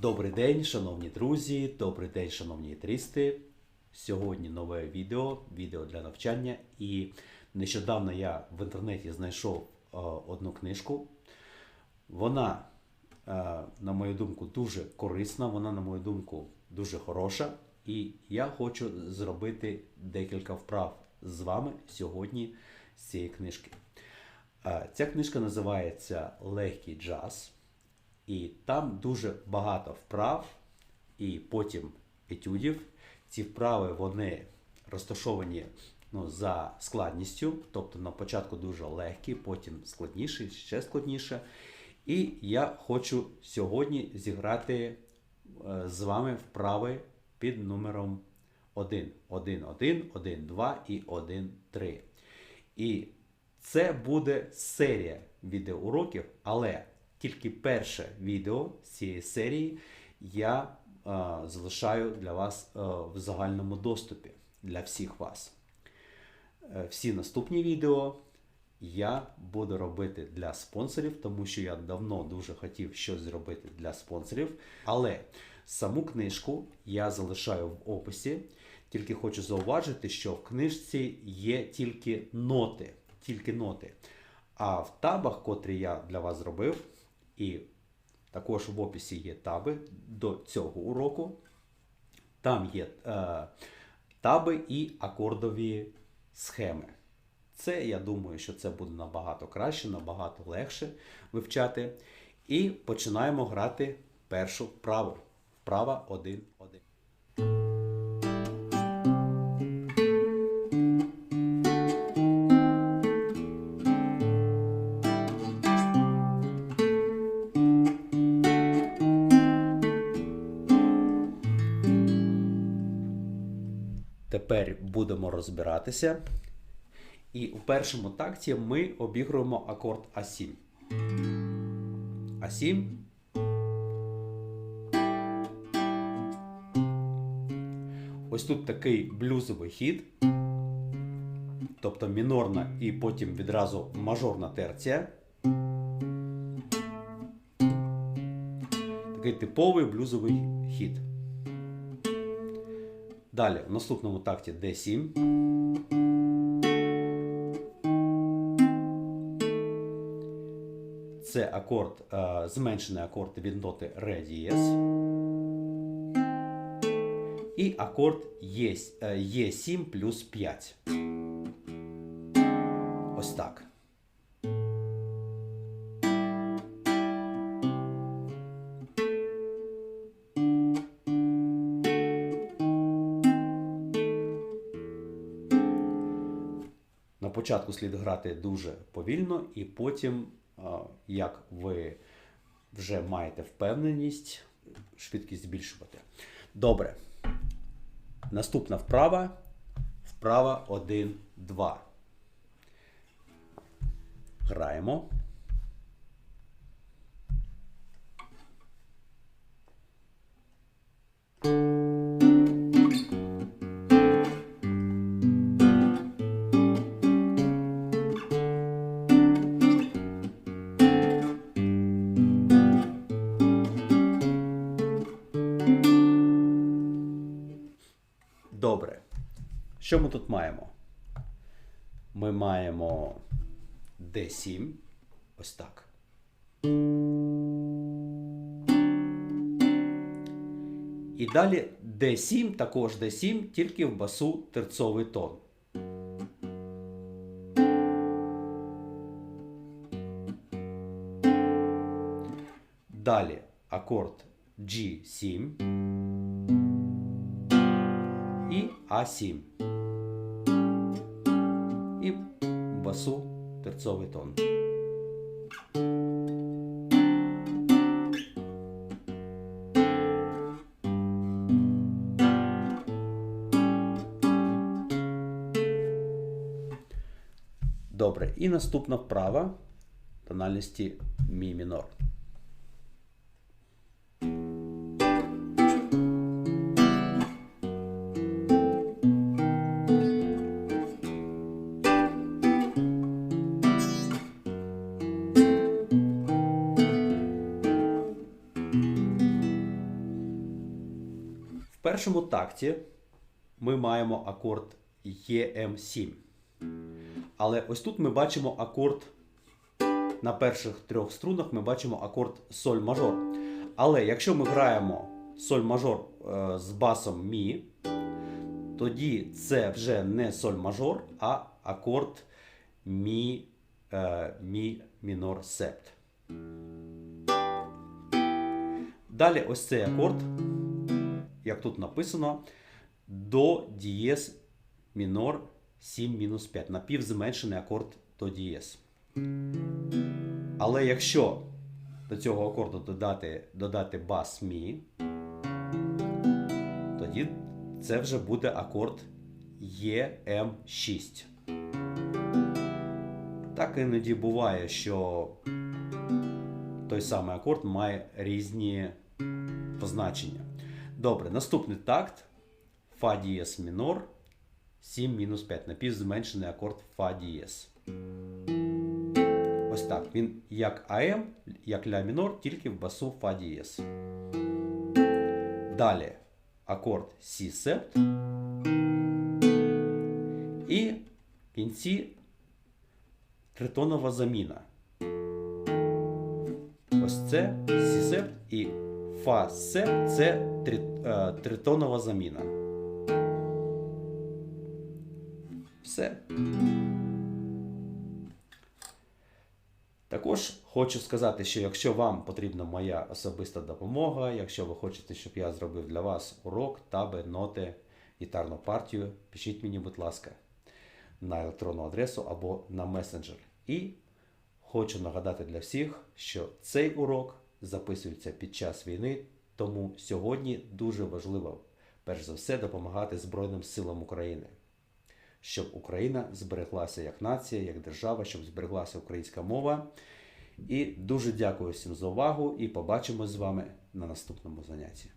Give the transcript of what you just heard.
Добрий день, шановні друзі, добрий день, шановні туристи. Сьогодні нове відео, відео для навчання. І нещодавно я в інтернеті знайшов е, одну книжку. Вона, е, на мою думку, дуже корисна, вона, на мою думку, дуже хороша. І я хочу зробити декілька вправ з вами сьогодні з цієї книжки. Е, Ця книжка називається Легкий джаз. І там дуже багато вправ, і потім етюдів. Ці вправи вони розташовані ну, за складністю, тобто на початку дуже легкі, потім складніше, ще складніше. І я хочу сьогодні зіграти е, з вами вправи під номером 1, 1, 1, 1, 2 і 1, 3. І це буде серія відеоуроків, але тільки перше відео з цієї серії я е, залишаю для вас е, в загальному доступі для всіх вас. Е, всі наступні відео я буду робити для спонсорів, тому що я давно дуже хотів щось зробити для спонсорів. Але саму книжку я залишаю в описі. Тільки хочу зауважити, що в книжці є тільки ноти. Тільки ноти. А в табах, котрі я для вас зробив, і також в описі є таби до цього уроку. Там є е, таби і акордові схеми. Це, я думаю, що це буде набагато краще, набагато легше вивчати. І починаємо грати першу вправу. Вправа 1-1. Тепер будемо розбиратися. І у першому такті ми обігруємо акорд А7. А7. Ось тут такий блюзовий хід. Тобто мінорна і потім відразу мажорна терція. Такий типовий блюзовий хід. Далі, в наступному такті D7. Це акорд, е, зменшений акорд від ноти Ре дієс. І акорд Є, е, Е7 плюс 5. Початку слід грати дуже повільно, і потім, як ви вже маєте впевненість, швидкість збільшувати. Добре. Наступна вправа. Вправа 1-2. Граємо. Що ми тут маємо? Ми маємо D7. Ось так. І далі D7, також D7, тільки в басу терцовий тон. Далі акорд G7 і А7. І басу терцовий тон. Добре. І наступна вправа тональності мі мінор. Першому такті ми маємо акорд ЕМ7. Але ось тут ми бачимо акорд на перших трьох струнах ми бачимо акорд соль мажор. Але якщо ми граємо соль мажор е, з басом мі, тоді це вже не соль мажор, а акорд мі, е, мі мінор септ. Далі ось цей акорд, як тут написано, до дієс мінор 7-5, Напівзменшений акорд до дієс. Але якщо до цього акорду додати, додати бас мі, тоді це вже буде акорд ЕМ6. Так іноді буває, що той самий акорд має різні позначення. Добре, наступний такт Фа дієс мінор 7 мінус 5. Напівзменшений акорд Фа дієс. Ось так. Він як АМ, як ля мінор, тільки в басу Фа дієс. Далі акорд Сі септ. І в кінці тритонова заміна. Ось це Сі септ і Фа септ це три- е, тритонова заміна. Все. Також хочу сказати, що якщо вам потрібна моя особиста допомога, якщо ви хочете, щоб я зробив для вас урок, таби, ноти, гітарну партію, пишіть мені, будь ласка, на електронну адресу або на месенджер. І хочу нагадати для всіх, що цей урок записується під час війни, тому сьогодні дуже важливо, перш за все, допомагати Збройним силам України щоб Україна збереглася як нація, як держава, щоб збереглася українська мова. І дуже дякую всім за увагу і побачимось з вами на наступному занятті.